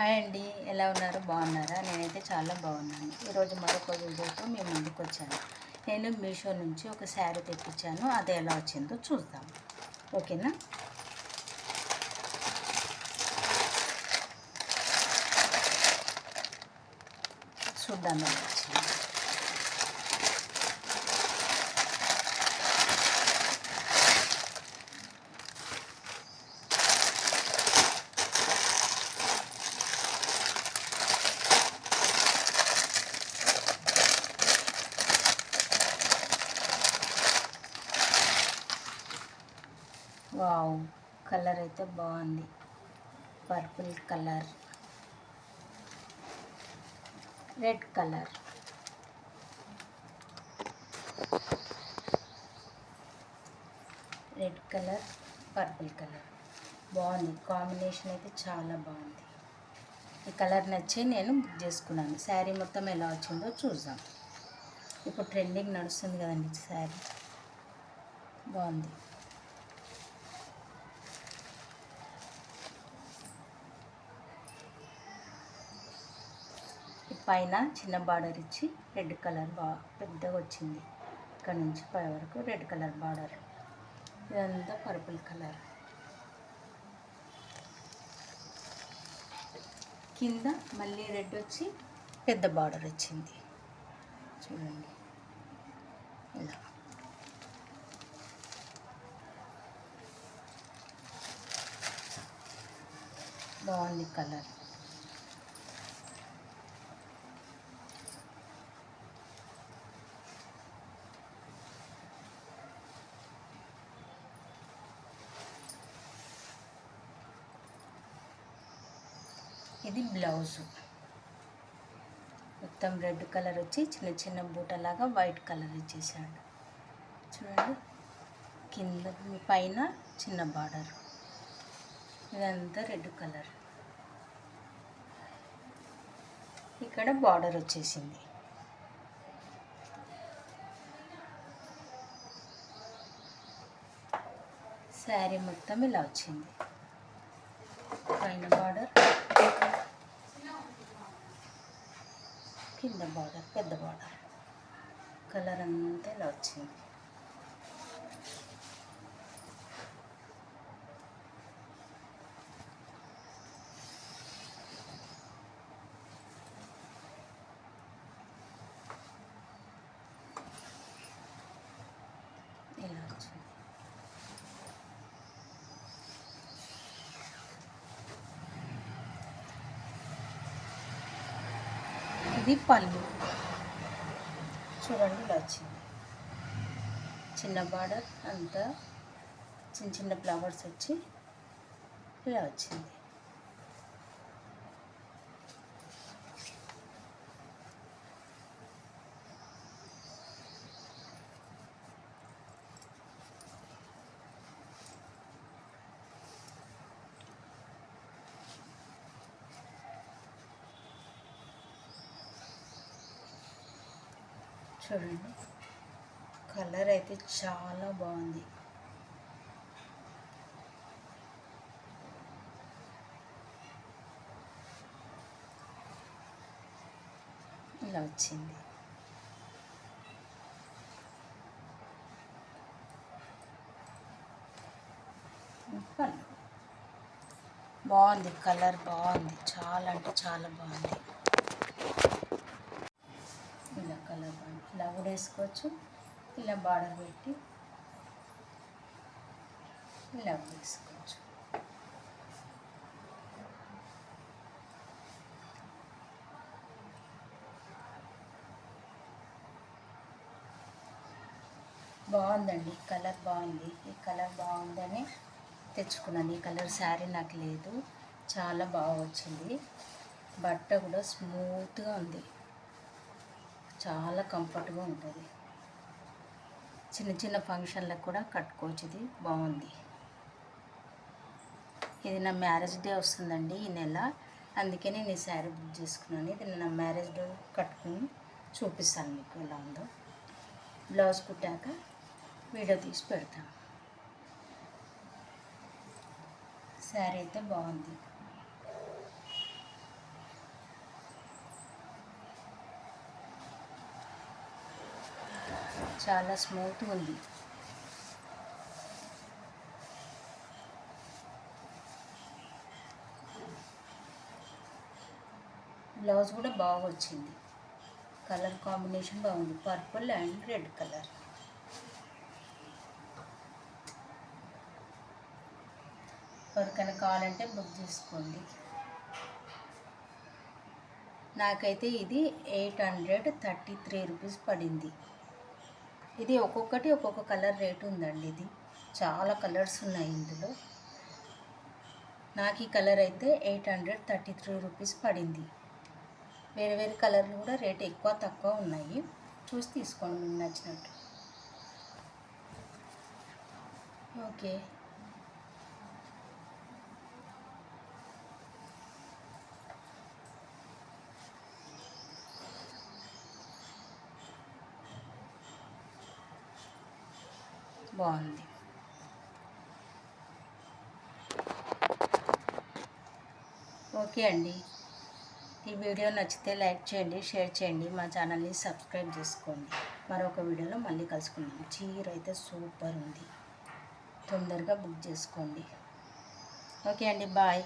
Hi అండి. ఎలా ఉన్నారు? బాగున్నారా? నేనైతే చాలా బాగున్నాను. ఈరోజు మరొక వీడియోతో మేము ముందుకు వచ్చాను. నేను మీషో నుంచి ఒక శారీ తెప్పించాను. అది ఎలా వచ్చిందో చూద్దాం. ఓకేనా? చూద్దాం ఎలా వచ్చింది. కలర్ అయితే బాగుంది. Purple colour. Red colour. Red colour purple colour. బాగుంది. కాంబినేషన్ అయితే చాలా బాగుంది. ఈ కలర్ నచ్చి నేను బుక్ చేసుకున్నాను. శారీ మొత్తం ఎలా వచ్చిందో చూద్దాం. ఇప్పుడు ట్రెండింగ్ నడుస్తుంది కదండి శారీ బాగుంది. పైన చిన్న బార్డర్ ఇచ్చి రెడ్ కలర్ బా పెద్దగా వచ్చింది. ఇక్కడ నుంచి పై వరకు రెడ్ కలర్ బార్డర్. ఇదంతా పర్పుల్ కలర్. కింద మళ్ళీ రెడ్ వచ్చి పెద్ద బార్డర్ వచ్చింది చూడండి. ఇలా. బాగుంది కలర్. ఇది బ్లౌజు. మొత్తం రెడ్ కలర్ వచ్చి చిన్న చిన్న బూటలాగా వైట్ కలర్ ఇచ్చేసాడు చూడండి. కింద పైన చిన్న బార్డర్. ఇదంతా రెడ్ కలర్. ఇక్కడ బార్డర్ వచ్చేసింది. శారీ మొత్తం ఇలా వచ్చింది. పైన బార్డర్. కింద బార్డర్ పెద్ద బార్డర్. కలర్ అంతా ఇలా వచ్చింది ఇలా వచ్చింది ఇది పళ్ళు చూడండి ఇలా వచ్చింది. చిన్న బార్డర్ అంతా చిన్న చిన్న ఫ్లవర్స్ వచ్చి ఇలా వచ్చింది. చూడండి. కలర్ అయితే చాలా బాగుంది. ఇలా వచ్చింది. బాగుంది కలర్ బాగుంది. చాలా అంటే చాలా బాగుంది ఇలా కలర్ బాగుంది ఇలా కూడా వేసుకోవచ్చు. ఇలా బార్డర్ పెట్టి ఇలా వేసుకోవచ్చు. బాగుందండి కలర్ బాగుంది. ఈ కలర్ బాగుందని తెచ్చుకున్నాను. ఈ కలర్ శారీ నాకు లేదు. చాలా బాగా వచ్చింది. బట్ట కూడా స్మూత్గా ఉంది. చాలా కంఫర్ట్గా ఉంటుంది. చిన్న చిన్న ఫంక్షన్లకు కూడా కట్టుకోవచ్చు ఇది. బాగుంది. ఇది నా మ్యారేజ్ డే వస్తుందండి ఈ నెల. అందుకే నేను ఈ శారీ బుక్ చేసుకున్నాను. ఇది నా మ్యారేజ్ డే కట్టుకుని చూపిస్తాను మీకు ఎలా ఉందో. బ్లౌజ్ కుట్టాక వీడియో తీసి పెడతాను. శారీ అయితే బాగుంది. చాలా స్మూత్ ఉంది. బ్లౌజ్ కూడా బాగా వచ్చింది. కలర్ కాంబినేషన్ బాగుంది. Purple and red colour. ఎవరికైనా కావాలంటే బుక్ చేసుకోండి. నాకైతే ఇది eight hundred thirty three rupees పడింది. ఇది ఒక్కొక్కటి ఒక్కొక్క కలర్ రేటు ఉందండి ఇది. చాలా కలర్స్ ఉన్నాయి ఇందులో. నాకు ఈ కలర్ అయితే eight hundred thirty three rupees పడింది. వేరే వేరే కలర్లు కూడా రేట్ ఎక్కువ తక్కువ ఉన్నాయి. చూసి తీసుకోండి మీకు నచ్చినట్టు. ఓకే. బాగుంది. ఓకే అండి. ఈ వీడియో నచ్చితే లైక్ చేయండి షేర్ చేయండి మా ఛానల్ని సబ్స్క్రైబ్ చేసుకోండి. మరొక వీడియోలో మళ్ళీ కలుసుకుందాం. చీర అయితే సూపర్ ఉంది. తొందరగా బుక్ చేసుకోండి. ఓకే అండి బాయ్.